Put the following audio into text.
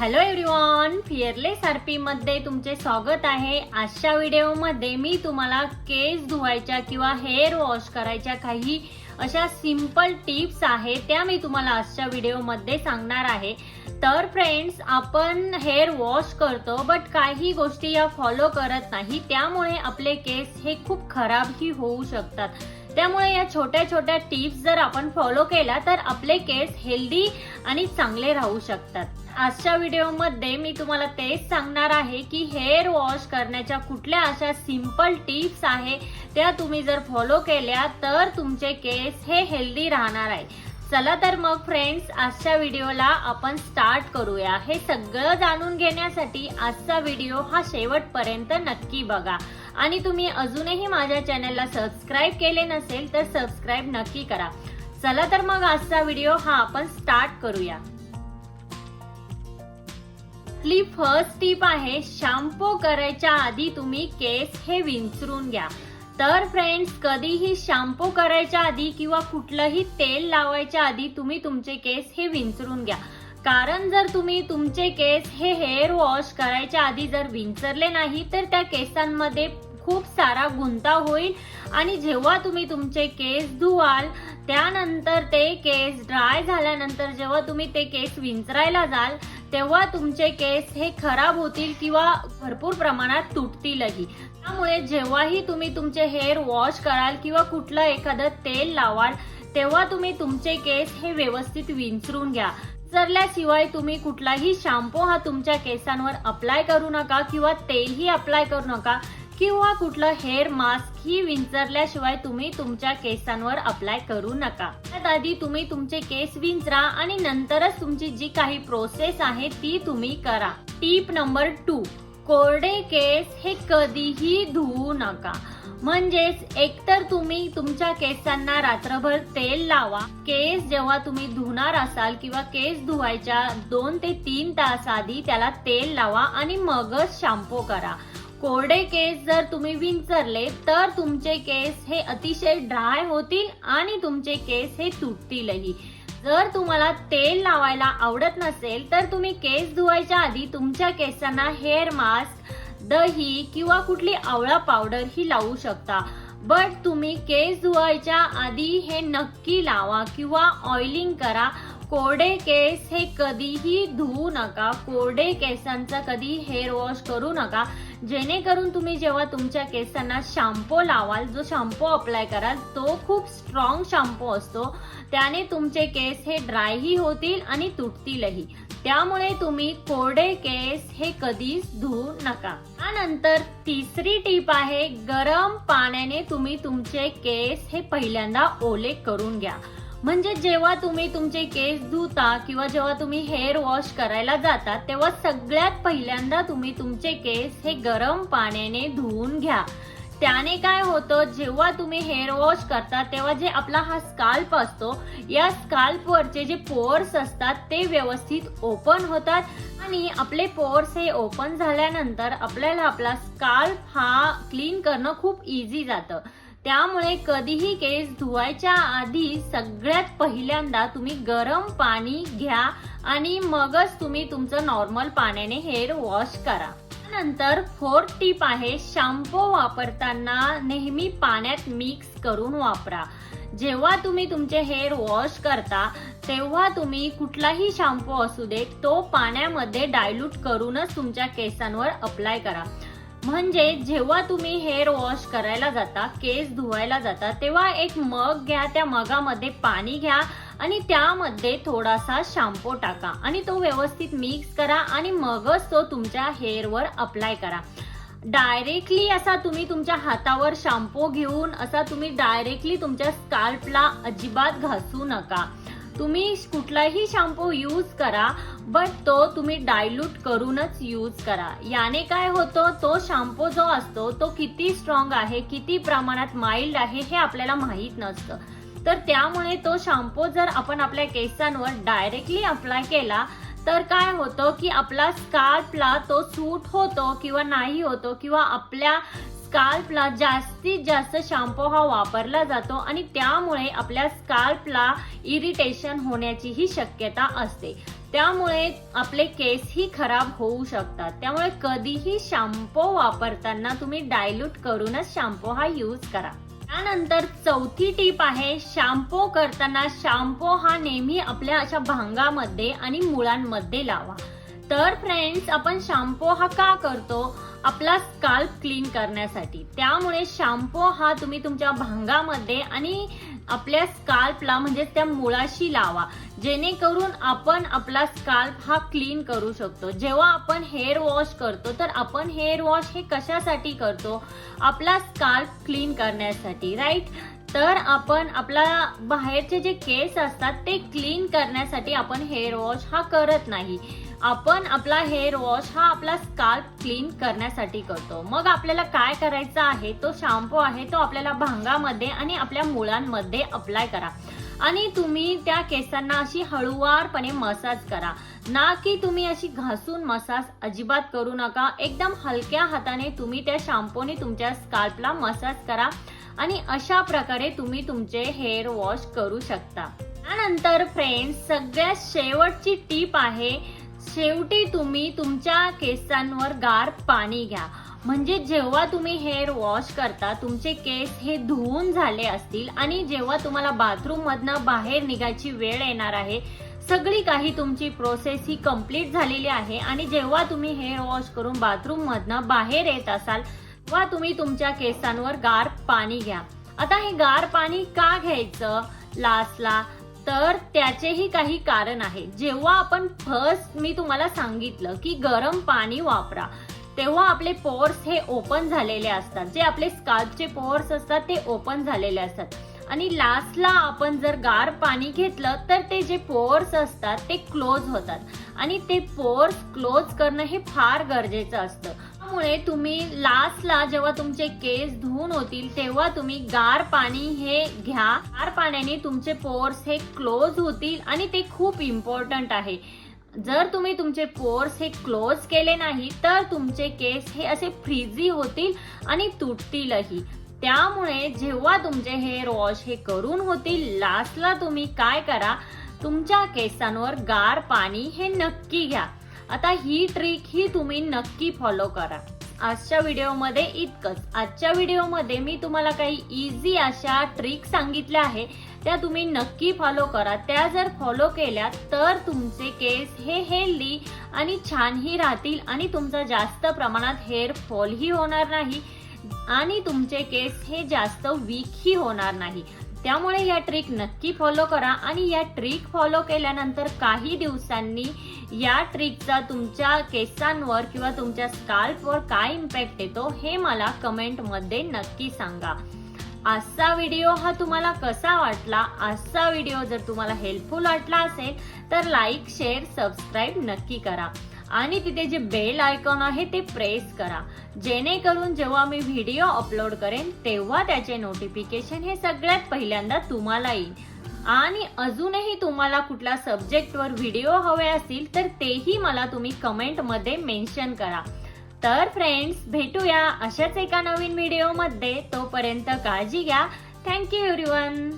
Hello everyone fearless RP मध्ये तुमचे स्वागत आहे. आजच्या व्हिडिओमध्ये मी तुम्हाला केस धुवायच्या किंवा हेअर वॉश करायच्या काही अशा सिंपल टिप्स आहेत त्या मी तुम्हाला आजच्या व्हिडिओमध्ये सांगणार आहे. तर फ्रेंड्स आपण हेअर वॉश करतो बट काही गोष्टी या फॉलो करत नाही त्यामुळे आपले केस हे खूप खराबही होऊ शकतात. त्यामुळे या छोट्या छोट्या टिप्स जर आपण फॉलो केल्या तर आपले केस हेल्दी आणि चांगले राहू शकतात. आजच्या व्हिडिओमध्ये मी तुम्हाला तेच सांगणार आहे की हेअर वॉश करण्याच्या कुठल्या अशा सिंपल टिप्स आहे त्या तुम्ही जर फॉलो केल्या तर तुमचे केस हे हेल्दी राहणार आहे. चला तर मग फ्रेंड्स आजच्या व्हिडिओला आपण स्टार्ट करूया. हे सगळं जाणून घेण्यासाठी आजचा व्हिडिओ हा शेवटपर्यंत नक्की बघा. आणि तुम्ही अजूनही माझ्या चॅनलला सबस्क्राईब केले नसेल तर सबस्क्राईब नक्की करा. चला तर मग आजचा व्हिडिओ हा आपण स्टार्ट करूया. आपली फर्स्ट टीप आहे शॅम्पू करायच्या आधी तुम्ही केस हे विंचरून घ्या. तर फ्रेंड्स कधीही शॅम्पू करायच्या आधी किंवा कुठलंही तेल लावायच्या आधी तुम्ही तुमचे केस हे विंचरून घ्या. कारण जर तुम्ही तुमचे केस हे हेअर वॉश करायच्या आधी जर विंचरले नाही तर त्या केसांमध्ये खूप सारा गुंता होईल. आणि जेव्हा तुम्ही तुमचे केस धुवाल त्यानंतर ते केस ड्राय झाल्यानंतर जेव्हा तुम्ही ते केस विंचरायला जाल तेव्हा तुमचे केस हे खराब होतील किंवा भरपूर प्रमाणात तुटतीलही. त्यामुळे जेव्हाही तुम्ही तुमचे हेअर वॉश कराल किंवा कुठलं एखादं तेल लावाल तेव्हा तुम्ही तुमचे केस हे व्यवस्थित विंचरून घ्या. विंचरल्याशिवाय तुम्ही कुठलाही शॅम्पू हा तुमच्या केसांवर अप्लाय करू नका किंवा तेलही अप्लाय करू नका. किंवा कुठलं हेअर मास्क ही विंचरल्याशिवाय तुम्ही तुमच्या केसांवर अप्लाय करू नका. त्यात आधी तुम्ही तुमचे केस विंचरा आणि नंतरच तुमची जी काही प्रोसेस आहे ती तुम्ही करा. टीप नंबर टू कोरडे केस हे कधीही धुवू नका. म्हणजेच एकतर तुम्ही तुमच्या केसांना रात्रभर तेल लावा. केस जेव्हा तुम्ही धुणार असाल किंवा केस धुवायच्या दोन ते तीन तास आधी त्याला तेल लावा आणि मगच शॅम्पू करा. कोरडे केस जर तुम्ही विंचरले तर तुमचे केस हे अतिशय ड्राय होतील आणि तुमचे केस हे तुटतीलही. जर तुम्हाला तेल लावायला आवडत नसेल तर तुम्ही केस धुवायच्या आधी तुमच्या केसांना हेअर मास्क दही किंवा कुठली आवळा पावडर ही लावू शकता. बट तुम्ही केस धुवायच्या आधी हे नक्की लावा किंवा ऑइलिंग करा. कोरडे केस हे कधीही धुवू नका. कोरडे केसांचा कधी हेअर वॉश करू नका. जेणेकरून तुम्ही जेव्हा तुमच्या केसांना शॅम्पू लावाल जो शॅम्पू अप्लाय कराल तो खूप स्ट्रॉंग शॅम्पू असतो. त्याने तुमचे केस हे ड्रायही होतील आणि तुटतीलही. त्यामुळे तुम्ही कोरडे केस हे कधीच धुवू नका. त्यानंतर तिसरी टीप आहे गरम पाण्याने तुम्ही तुमचे केस हे पहिल्यांदा ओले करून घ्या. म्हणजे जेव्हा तुम्ही तुमचे केस धुता किंवा जेव्हा तुम्ही हेअर वॉश करायला जाता तेव्हा सगळ्यात पहिल्यांदा तुम्ही तुमचे केस हे गरम पाण्याने धुवून घ्या. त्याने काय होतं जेव्हा तुम्ही हेअर वॉश करता तेव्हा जे आपला हा स्काल्प असतो या स्काल्पवरचे जे पोअर्स असतात ते व्यवस्थित ओपन होतात आणि आपले पोअर्स हे ओपन झाल्यानंतर आपल्याला आपला स्काल्प हा क्लीन करणं खूप इझी जातं. त्यामुळे कधीही केस धुवायच्या आधी सगळ्यात पहिल्यांदा तुम्ही गरम पाणी घ्या आणि मगच तुम्ही तुमचं नॉर्मल पाण्याने हेअर वॉश करा. नंतर फोर्थ टीप आहे शॅम्पू वापरताना नेहमी पाण्यात मिक्स करून वापरा. जेव्हा तुम्ही तुमचे हेअर वॉश करता तेव्हा तुम्ही कुठलाही शॅम्पू असू दे तो पाण्यामध्ये डायल्यूट करूनच तुमच्या केसांवर अप्लाय करा. म्हणजे जेव्हा तुम्ही हेअर वॉश करायला जाता केस धुवायला जाता तेव्हा एक मग घ्या त्या मगामध्ये पाणी घ्या आणि त्यामध्ये थोडासा शॅम्पू टाका आणि तो व्यवस्थित मिक्स करा आणि मगच तो तुमच्या हेअरवर अप्लाय करा. डायरेक्टली असा तुम्ही तुमच्या हातावर शॅम्पू घेऊन असा तुम्ही डायरेक्टली तुमच्या स्काल्पला अजिबात घासू नका. तुम्ही कुठलाही शॅम्पू यूज करा बट तो तुम्ही डायल्यूट करूनच यूज करा. याने काय होतं तो शॅम्पू जो असतो तो किती स्ट्रॉंग आहे किती प्रमाणात माइल्ड आहे हे आपल्याला माहीत नसतं. तर त्यामुळे तो शॅम्पू जर आपण आपल्या केसांवर डायरेक्टली अप्लाय केला तर काय होतं की आपला स्कार्फला तो सूट होतो किंवा नाही होतो किंवा आपल्या स्काल्पला जास्तीत जास्त शॅम्पू हा वापरला जातो आणि त्यामुळे आपल्या स्काल्पला इरिटेशन होण्याचीही शक्यता असते. त्यामुळे आपले केसही खराब होऊ शकतात. त्यामुळे कधीही शॅम्पू वापरताना तुम्ही डायल्यूट करूनच शॅम्पू हा यूज करा. त्यानंतर चौथी टीप आहे शॅम्पू करताना शॅम्पू हा नेहमी आपल्या अशा भांगामध्ये आणि मुळांमध्ये लावा. तर फ्रेंड्स आपण शॅम्पू हा का करतो? आपला स्काल्प क्लीन करण्यासाठी. त्यामुळे शॅम्पू हा तुम्ही तुमच्या भांगामध्ये आणि आपल्या स्काल्पला म्हणजे त्या मुळाशी लावा. जेणेकरून आपण आपला स्काल्प हा क्लीन करू शकतो. जेव्हा आपण हेअर वॉश करतो तर आपण हेअर वॉश हे कशासाठी करतो? आपला स्काल्प क्लीन करण्यासाठी राईट तर आपण आपला बाहेरचे जे केस असतात ते क्लीन करण्यासाठी आपण हेअर वॉश हा करत नाही. आपण आपला हेअर वॉश हा आपला स्काल्प क्लीन करण्यासाठी करतो. मग आपल्याला काय करायचं आहे? तो शॅम्पू आहे तो आपल्याला भांगामध्ये आणि आपल्या मुळांमध्ये अप्लाय करा. आणि तुम्ही त्या केसांना अशी हळुवारपणे मसाज करा. ना की तुम्ही अशी घासून मसाज अजिबात करू नका. एकदम हलक्या हाताने तुम्ही त्या शॅम्पूने तुमच्या स्काल्पला मसाज करा. आणि अशा प्रकारे तुम्ही तुमचे हेअर वॉश करू शकता. त्यानंतर फ्रेंड्स सगळ्यात शेवटची टीप आहे शेवटी तुम्ही तुमच्या केसांवर गार पाणी घ्या. म्हणजे जेव्हा तुम्ही हेअर वॉश करता तुमचे केस हे धुवून झाले असतील आणि जेव्हा तुम्हाला बाथरूम मधनं बाहेर निघायची वेळ येणार आहे सगळी काही तुमची प्रोसेस ही कंप्लीट झालेली आहे. आणि जेव्हा तुम्ही हेअर वॉश करून बाथरूम मधनं बाहेर येत असाल तेव्हा तुम्ही तुमच्या केसांवर गार पाणी घ्या. आता हे गार पाणी का घ्यायचं? लास्टला तर त्याचेही काही कारण आहे. जेव्हा आपण फर्स्ट मी तुम्हाला सांगितलं की गरम पाणी वापरा. तेव्हा आपले पोर्स हे ओपन झालेले असतात. जे आपले स्काल्पचे पोर्स असतात ते ओपन झालेले असतात. आणि लास्टला आपण जर गार पाणी घेतलं तर ते जे पोर्स असतात ते क्लोज होतात. आणि ते पोर्स क्लोज करणं हे फार गरजेचं असतं. त्यामुळे तुम्ही लास्टला जेव्हा तुमचे केस धुवून होतील तेव्हा तुम्ही गार पाणी हे घ्या. गार पाण्याने तुमचे पोर्स हे क्लोज होतील आणि ते खूप इम्पॉर्टंट आहे. जर तुम्ही तुमचे पोर्स हे क्लोज केले नाही तर तुमचे केस हे असे फ्रिझी होतील आणि तुटतीलही. त्यामुळे जेव्हा तुमचे हेअर वॉश हे करून होतील लास्टला तुम्ही काय करा तुमच्या केसांवर गार पाणी हे नक्की घ्या. आता ही ट्रिक ही तुम्ही नक्की फॉलो करा. आजच्या व्हिडिओमध्ये इतकंच. आजच्या व्हिडिओमध्ये मी तुम्हाला काही इझी अशा ट्रिक सांगितल्या आहे त्या तुम्ही नक्की फॉलो करा. त्या जर फॉलो केल्या तर तुमचे केस हे हेल्दी आणि छानही राहतील आणि तुमचा जास्त प्रमाणात हेअर फॉलही होणार नाही आणि तुमचे केस हे जास्त वीकही होणार नाही. त्यामुळे या ट्रिक नक्की फॉलो करा आणि या ट्रिक फॉलो केल्यानंतर काही दिवसांनी या ट्रिकचा तुमच्या केसांवर किंवा तुमच्या स्काल्पवर काय इम्पॅक्ट येतो हे मला कमेंटमध्ये नक्की सांगा. आजचा व्हिडिओ हा तुम्हाला कसा वाटला? आजचा व्हिडिओ जर तुम्हाला हेल्पफुल वाटला असेल तर लाईक शेअर सबस्क्राईब नक्की करा. आणि तिथे जे बेल आयकॉन आहे ते प्रेस करा. जेणेकरून जेव्हा मी व्हिडिओ अपलोड करेन तेव्हा त्याचे नोटिफिकेशन हे सगळ्यात पहिल्यांदा तुम्हाला येईल. आणि अजूनही तुम्हाला कुठल्या सब्जेक्टवर व्हिडिओ हवे असतील तर तेही मला तुम्ही कमेंटमध्ये मेन्शन करा. तर फ्रेंड्स भेटूया अशाच एका नवीन व्हिडिओमध्ये. तोपर्यंत काळजी घ्या. Thank you everyone.